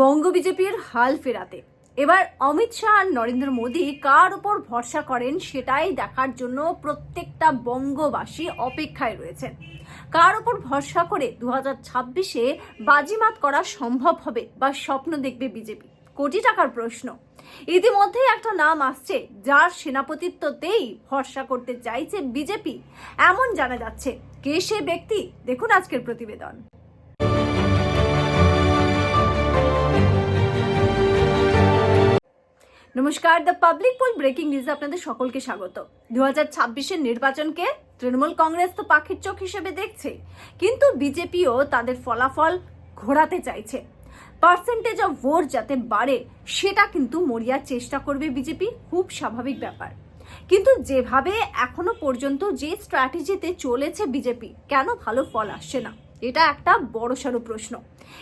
বঙ্গ বিজেপির হাল ফেরাতে। এবার অমিত শাহ আর নরেন্দ্র মোদী কার উপর ভরসা করেন সেটাই দেখার জন্য প্রত্যেকটা বঙ্গবাসী অপেক্ষায় রয়েছেন। কার উপর ভরসা করে দু হাজার ছাব্বিশে বাজিমাত করা সম্ভব হবে বা স্বপ্ন দেখবে বিজেপি? কোটি টাকার প্রশ্ন। ইতিমধ্যেই একটা নাম আসছে, যার সেনাপতিত্বতেই ভরসা করতে চাইছে বিজেপি। এমন জানা যাচ্ছে, কে সে ব্যক্তি? দেখুন আজকের প্রতিবেদন। নমস্কার দ্য পাবলিক পোল ব্রেকিং নিউজে আপনাদের সকলকে স্বাগত। দু হাজার ছাব্বিশের নির্বাচনকে তৃণমূল কংগ্রেস তো পাখির চোখ হিসেবে দেখছে, কিন্তু বিজেপিও তাদের ফলাফল ঘোরাতে চাইছে। পার্সেন্টেজ অফ ভোট যাতে বাড়ে, সেটা কিন্তু মরিয়ার চেষ্টা করবে বিজেপি, খুব স্বাভাবিক ব্যাপার। কিন্তু যেভাবে এখনও পর্যন্ত যে স্ট্র্যাটেজিতে চলেছে বিজেপি, কেন ভালো ফল আসছে না? এটা একটা বড়সড় প্রশ্ন।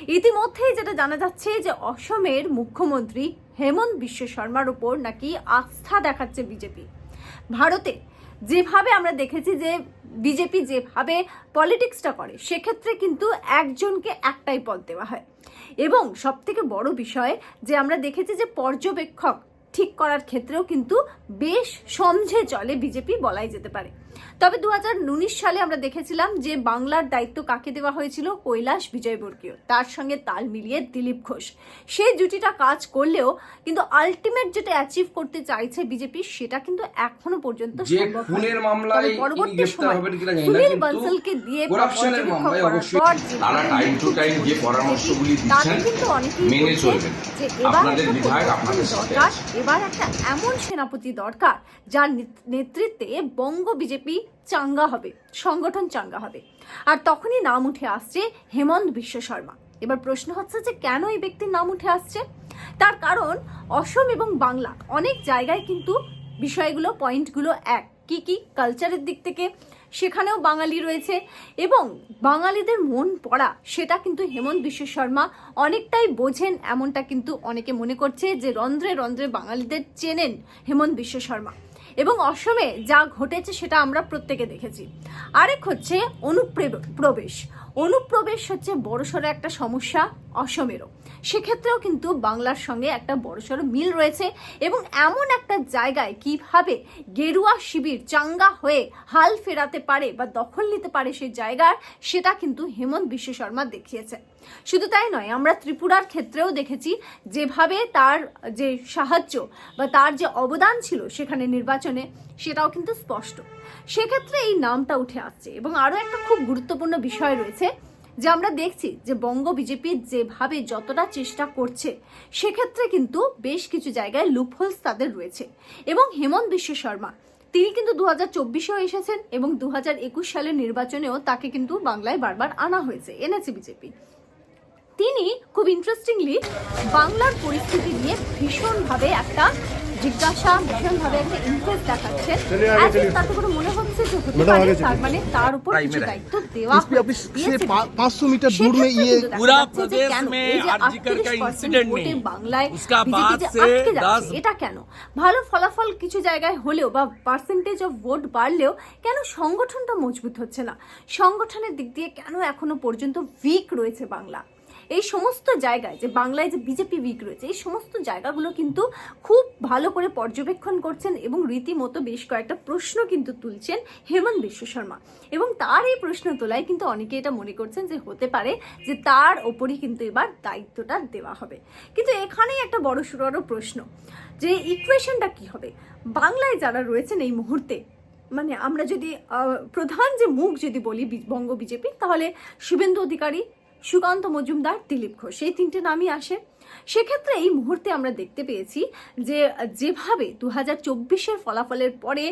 ইতিমধ্যেই যেটা জানা যাচ্ছে যে অসমের মুখ্যমন্ত্রী হেমন্ত বিশ্ব শর্মার উপর নাকি আস্থা দেখাচ্ছে বিজেপি। ভারতে যেভাবে আমরা দেখেছি যে বিজেপি যেভাবে পলিটিক্সটা করে, সেক্ষেত্রে কিন্তু একজনকে একটাই পদ দেওয়া হয়। এবং সব থেকে বড় বিষয় যে আমরা দেখেছি যে পর্যবেক্ষক ঠিক করার ক্ষেত্রেও কিন্তু বেশ সমঝে চলে বিজেপি বলাই যেতে পারে। তবে দু হাজার উনিশ সালে আমরা দেখেছিলাম যে বাংলার দায়িত্ব কাকে দেওয়া হয়েছিল? কৈলাস বিজয়বর্গীয়। তার সঙ্গে তাল মিলিয়ে দিলীপ ঘোষ। সেই জুটিটা কাজ করলেও কিন্তু আলটিমেট যেটা অ্যাচিভ করতে চাইছে বিজেপি সেটা কিন্তু এখনও পর্যন্ত। খুনের মামলায় পরবর্তী সময় সুনীল দিয়ে টাইম টু টাইম যে পরামর্শগুলি দিচ্ছেন কিন্তু অনেকেই মেনে চলবেন। যে দরকার। এবার একটা এমন সেনাপতি দরকার যার নেতৃত্বে বঙ্গ বিজেপি চাঙ্গা হবে, সংগঠন চাঙ্গা হবে। আর তখনই নাম উঠে আসছে হেমন্ত বিশ্ব শর্মা। এবার প্রশ্ন হচ্ছে যে কেন এই ব্যক্তির নাম উঠে আসছে? তার কারণ অসম এবং বাংলা অনেক জায়গায় কিন্তু বিষয়গুলো, পয়েন্টগুলো এক। কি কি? কালচারের দিক থেকে সেখানেও বাঙালি রয়েছে এবং বাঙালিদের মন পড়া সেটা কিন্তু হেমন্ত বিশ্ব শর্মা অনেকটাই বোঝেন, এমনটা কিন্তু অনেকে মনে করছে যে রন্ধ্রে রন্ধ্রে বাঙালিদের চেনেন হেমন্ত বিশ্ব শর্মা। এবং অসমে যা ঘটেছে সেটা আমরা প্রত্যেকে দেখেছি। আরেক হচ্ছে অনুপ্রবেশ অনুপ্রবেশ হচ্ছে বড়সড় একটা সমস্যা অসমেরও। সেক্ষেত্রেও কিন্তু বাংলার সঙ্গে একটা বড়সড় মিল রয়েছে এবং এমন একটা জায়গায় কীভাবে গেরুয়া শিবির চাঙ্গা হয়ে হাল ফেরাতে পারে বা দখল নিতে পারে সেই জায়গার, সেটা কিন্তু হেমন্ত বিশ্ব শর্মা দেখিয়েছে। শুধু তাই নয়, আমরা ত্রিপুরার ক্ষেত্রেও দেখেছি যেভাবে তার যে সাহায্য বা তার যে অবদান ছিল সেখানে নির্বাচনে সেটাও কিন্তু স্পষ্ট। সেক্ষেত্রে এই নামটা উঠে আসছে এবং আরও একটা খুব গুরুত্বপূর্ণ বিষয় রয়েছে যে আমরা দেখছি যে বঙ্গ বিজেপি যেভাবে যতটা চেষ্টা করছে, সেক্ষেত্রে কিন্তু বেশ কিছু জায়গায় লুপহোলস তাদের রয়েছে। এবং হেমন্ত বিশ্ব শর্মা, তিনি কিন্তু দু হাজার চব্বিশেও এসেছেন এবং দু হাজার একুশ সালের নির্বাচনেও তাকে কিন্তু বাংলায় বারবার আনা হয়েছে, এনেছে বিজেপি। তিনি খুব ইন্টারেস্টিংলি বাংলার পরিস্থিতি নিয়ে ভীষণভাবে একটা জিজ্ঞাসা দেখাচ্ছে। মনে হচ্ছে তার মানে কিছু দায়িত্ব দেওয়া বাংলায় এটা কেন? ভালো ফলাফল কিছু জায়গায় হলেও বা পার্সেন্টেজ অফ ভোট বাড়লেও কেন সংগঠনটা মজবুত হচ্ছে না? সংগঠনের দিক দিয়ে কেন এখনও পর্যন্ত উইক রয়েছে বাংলা? এই সমস্ত জায়গায় যে বাংলায় যে বিজেপি উইক রয়েছে, এই সমস্ত জায়গাগুলো কিন্তু খুব ভালো করে পর্যবেক্ষণ করছেন এবং রীতিমতো বেশ কয়েকটা প্রশ্ন কিন্তু তুলছেন হেমন্ত বিশ্ব শর্মা। এবং তার এই প্রশ্ন তোলায় কিন্তু অনেকে এটা মনে করছেন যে হতে পারে যে তার ওপরই কিন্তু এবার দায়িত্বটা দেওয়া হবে। কিন্তু এখানেই একটা বড় সড়ো প্রশ্ন যে ইকুয়েশনটা কি হবে? বাংলায় যারা রয়েছেন এই মুহূর্তে মানে আমরা যদি প্রধান যে মুখ যদি বলি বঙ্গ বিজেপি তাহলে শুভেন্দু অধিকারী সুকান্ত মজুমদার, দিলীপ ঘোষ, এই তিনটে নামই আসে। সেক্ষেত্রে এই মুহূর্তে আমরা দেখতে পেয়েছি যে, যেভাবে দু হাজার ফলাফলের পরে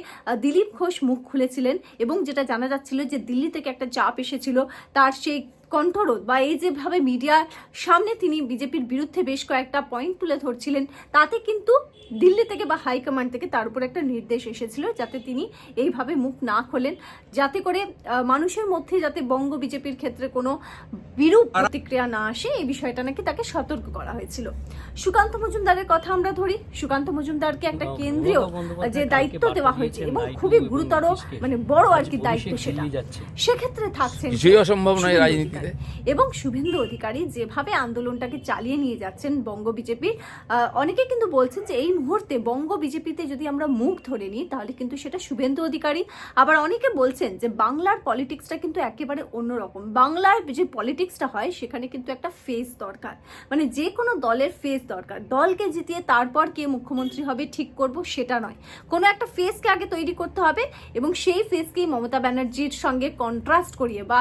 দিলীপ ঘোষ মুখ খুলেছিলেন এবং যেটা জানা যাচ্ছিল যে দিল্লি থেকে একটা চাপ এসেছিল, তার সেই কণ্ঠরোধ বা এই যেভাবে মিডিয়ার সামনে তিনি বিজেপির বিরুদ্ধে বেশ কয়েকটা পয়েন্ট তুলে ধরছিলেন তাতে কিন্তু দিল্লি থেকে বা হাইকমান্ড থেকে তার উপর একটা নির্দেশ এসেছিল যাতে তিনি এইভাবে মুখ না খোলেন। যাতে করে আহ, মানুষের মধ্যে যাতে বঙ্গ বিজেপির ক্ষেত্রে কোনো বিরূপ প্রতিক্রিয়া না আসে এই বিষয়টা নাকি তাকে সতর্ক করা হয়েছিল। সুকান্ত মজুমদারের কথা আমরা ধরি। সুকান্ত মজুমদারকে একটা কেন্দ্রীয় যে দায়িত্ব দেওয়া হয়েছে এবং খুবই গুরুতর মানে বড় আর কি দায়িত্ব সেটা। সেক্ষেত্রে থাকছেন কিছুই অসম্ভব নয় রাজনীতিতে। এবং শুভেন্দু অধিকারী যেভাবে আন্দোলনটাকে চালিয়ে নিয়ে যাচ্ছেন বঙ্গ বিজেপির অনেকে কিন্তু বলছেন যে এই মুহূর্তে বঙ্গ বিজেপিতে যদি আমরা মুখ ধরে নিই, তাহলে কিন্তু সেটা শুভেন্দু অধিকারী। আবার অনেকে বলছেন যে বাংলার পলিটিক্সটা কিন্তু একেবারে অন্যরকম। বাংলার যে পলিটিক্সটা হয়, সেখানে কিন্তু একটা ফেস দরকার। মানে যে কোনো দলের ফেস দরকার। দলকে জিতিয়ে তারপর কে মুখ্যমন্ত্রী হবে, ঠিক করব সেটা নয়। কোনো একটা ফেসকে আগে তৈরি করতে হবে এবং সেই ফেসকেই মমতা ব্যানার্জির সঙ্গে কন্ট্রাস্ট করিয়ে বা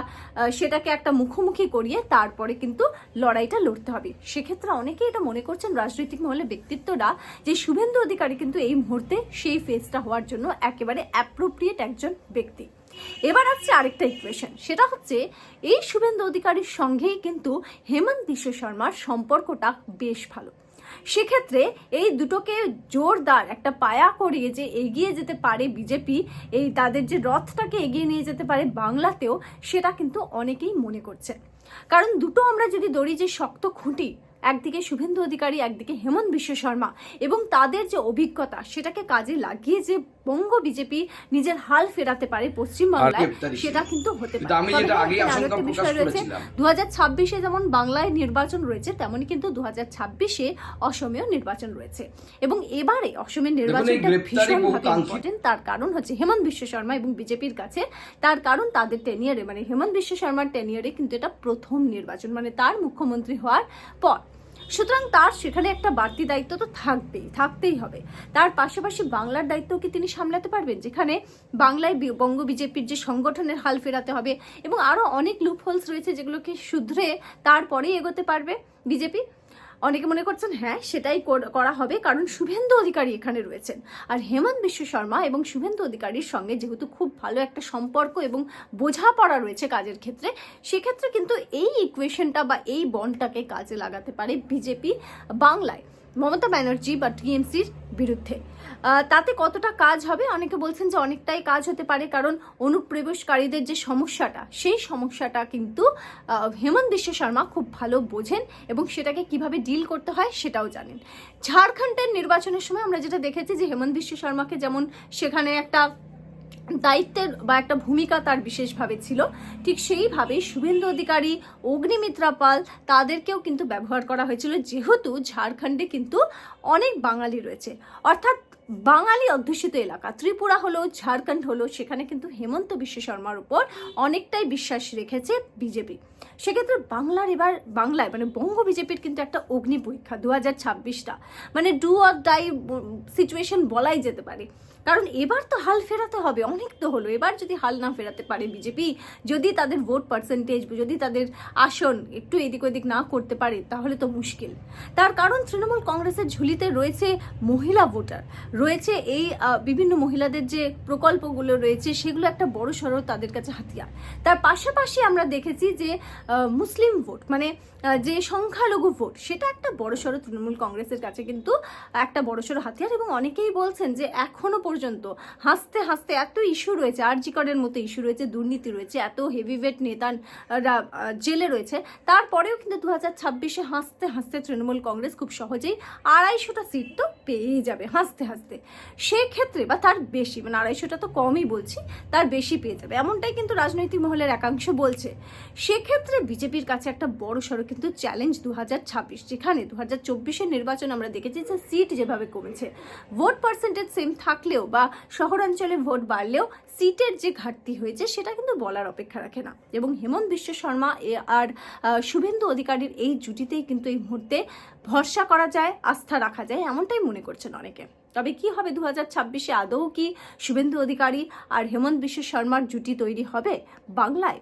সেটাকে একটা মুখোমুখি করিয়ে তারপরে কিন্তু লড়াইটা লড়তে হবে। সেক্ষেত্রে অনেকেই এটা মনে করছেন রাজনৈতিক মহলে ব্যক্তিত্বরা যে শুভেন্দু অধিকারী কিন্তু এই মুহূর্তে সেই ফেসটা হওয়ার জন্য একেবারে অ্যাপ্রোপ্রিয়েট একজন ব্যক্তি। এবার আসছে আরেকটা ইকুয়েশন সেটা হচ্ছে এই শুভেন্দু অধিকারীর সঙ্গেই কিন্তু হেমন্ত বিশ্ব শর্মার সম্পর্কটা বেশ ভালো। সেক্ষেত্রে এই দুটোকে জোরদার একটা পায়া করিয়ে যে এগিয়ে যেতে পারে বিজেপি, এই তাদের যে রথটাকে এগিয়ে নিয়ে যেতে পারে বাংলাতেও, সেটা কিন্তু অনেকেই মনে করছে। কারণ দুটো আমরা যদি দড়ি যে শক্ত খুঁটি, একদিকে শুভেন্দু অধিকারী, একদিকে হেমন্ত বিশ্ব শর্মা, এবং তাদের যে অভিজ্ঞতা, সেটাকে কাজে লাগিয়ে যে বঙ্গ বিজেপি নিজের হাল ফেরাতে পারে পশ্চিমবাংলায় সেটা কিন্তু হতে পারে। আমি তবে যেটা হ্যাঁ, আশঙ্কা প্রকাশ বিষয় রয়েছে করেছিলাম। দু হাজার ছাব্বিশে যেমন বাংলায় নির্বাচন রয়েছে তেমনই কিন্তু দু হাজার ছাব্বিশে অসমেও নির্বাচন রয়েছে। এবং এবারে অসমের নির্বাচনটা ভীষণভাবে ইম্পর্টেন্ট তার কারণ হচ্ছে হেমন্ত বিশ্ব শর্মা এবং বিজেপির কাছে তার কারণ তাদের টেনিয়ারে মানে হেমন্ত বিশ্ব শর্মার টেনিয়ারে কিন্তু এটা প্রথম নির্বাচন। মানে তার মুখ্যমন্ত্রী হওয়ার পর সুতরাং তার সেখানে একটা বাড়তি দায়িত্ব তো থাকবেই, থাকতেই হবে। তার পাশাপাশি বাংলার দায়িত্ব কি তিনি সামলাতে পারবেন? যেখানে বাংলায় বঙ্গ বিজেপির যে সংগঠনের হাল ফেরাতে হবে এবং আরও অনেক লুপহোলস রয়েছে যেগুলোকে শুধরে তারপরেই এগোতে পারবে বিজেপি। অনেকে মনে করছেন হ্যাঁ সেটাই কর- হবে। কারণ শুভেন্দু অধিকারী এখানে রয়েছেন। আর হেমন্ত বিশ্ব শর্মা এবং শুভেন্দু অধিকারীর সঙ্গে যেহেতু খুব ভালো একটা সম্পর্ক এবং বোঝাপড়া রয়েছে কাজের ক্ষেত্রে, সেক্ষেত্রে কিন্তু এই ইকুয়েশনটা বা এই বন্ডটাকে কাজে লাগাতে পারে বিজেপি বাংলায়। মমতা ব্যানার্জি বা টিএমসির বিরুদ্ধে। তাতে কতটা কাজ হবে? অনেকে বলছেন যে অনেকটাই কাজ হতে পারে, কারণ অনুপ্রবেশকারীদের যে সমস্যাটা, সেই সমস্যাটা কিন্তু হেমন্ত বিশ্ব শর্মা খুব ভালো বোঝেন এবং সেটাকে কীভাবে ডিল করতে হয় সেটাও জানেন। ঝাড়খণ্ডের নির্বাচনের সময় আমরা যেটা দেখেছি যে হেমন্ত বিশ্ব শর্মাকে যেমন সেখানে একটা দায়িত্বের বা একটা ভূমিকা তার বিশেষভাবে ছিল। ঠিক সেইভাবেই শুভেন্দু অধিকারী, অগ্নিমিত্রা পাল, তাদেরকেও কিন্তু ব্যবহার করা হয়েছিল। যেহেতু ঝাড়খণ্ডে কিন্তু অনেক বাঙালি রয়েছে। অর্থাৎ বাঙালি অধ্যুষিত এলাকা। ত্রিপুরা হলো, ঝাড়খণ্ড হলো, সেখানে কিন্তু হেমন্ত বিশ্ব শর্মার উপর অনেকটাই বিশ্বাস রেখেছে বিজেপি। সেক্ষেত্রে বাংলার এবার, বাংলায় মানে বঙ্গ বিজেপির কিন্তু একটা অগ্নি পরীক্ষা দু হাজার ছাব্বিশটা। মানে ডু অর ডাই সিচুয়েশন বলাই যেতে পারে। কারণ এবার তো হাল ফেরাতে হবে, অনেক তো হলো। এবার যদি হাল না ফেরাতে পারে বিজেপি, যদি তাদের ভোট পার্সেন্টেজ যদি তাদের আসন একটু এদিক ওদিক না করতে পারে, তাহলে তো মুশকিল। তার কারণ তৃণমূল কংগ্রেসের ঝুলিতে রয়েছে মহিলা ভোটার। রয়েছে এই বিভিন্ন মহিলাদের যে প্রকল্পগুলো রয়েছে, সেগুলো একটা বড় সড়ো তাদের কাছে হাতিয়ার। তার পাশাপাশি আমরা দেখেছি যে মুসলিম ভোট মানে যে সংখ্যালঘু ভোট, সেটা একটা বড়সড় তৃণমূল কংগ্রেসের কাছে কিন্তু একটা বড়সড় হাতিয়ার এবং অনেকেই বলছেন যে এখনও পর্যন্ত হাসতে হাসতে এত ইস্যু রয়েছে আরজিকরের মতো ইস্যু রয়েছে, দুর্নীতি রয়েছে, এত হেভিওয়েট নেতারা জেলে রয়েছে, তারপরেও কিন্তু দু হাজার ছাব্বিশে হাসতে হাসতে তৃণমূল কংগ্রেস খুব সহজেই আড়াইশোটা সিট তো পেয়েই যাবে হাসতে হাসতে। সেক্ষেত্রে বা তার বেশি মানে আড়াইশোটা তো কমই বলছি, তার বেশি পেয়ে যাবে। এমনটাই কিন্তু রাজনৈতিক মহলের একাংশ বলছে। সেক্ষেত্রে বিজেপির কাছে একটা বড় সড়ো কিন্তু চ্যালেঞ্জ দু যেখানে দু হাজার নির্বাচন আমরা দেখেছি যে সিট যেভাবে কমেছে ভোট পার্সেন্টেজ সেম থাকলেও বা শহরাঞ্চলে ভোট বাড়লেও সিটের যে ঘাটতি হয়েছে সেটা কিন্তু বলার অপেক্ষা রাখে না। এবং হেমন্ত বিশ্ব শর্মা আর শুভেন্দু অধিকারীর এই জুটিতেই কিন্তু এই মুহূর্তে ভরসা করা যায়, আস্থা রাখা যায়, এমনটাই মনে করছেন অনেকে। তবে কি হবে দু হাজার ছাব্বিশে? আদৌ কি শুভেন্দু অধিকারী আর হেমন্ত বিশ্ব শর্মার জুটি তৈরি হবে বাংলায়?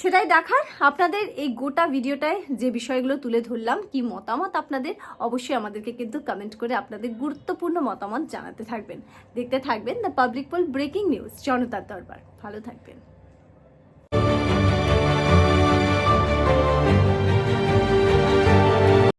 সেটাই দেখার। আপনাদের এই গোটা ভিডিওটায় যে বিষয়গুলো তুলে ধরলাম, কি মতামত আপনাদের, অবশ্যই আমাদেরকে কিন্তু কমেন্ট করে আপনাদের গুরুত্বপূর্ণ মতামত জানাতে থাকবেন। দেখতে থাকবেন the public poll breaking news জনতার দরবার। ভালো থাকবেন।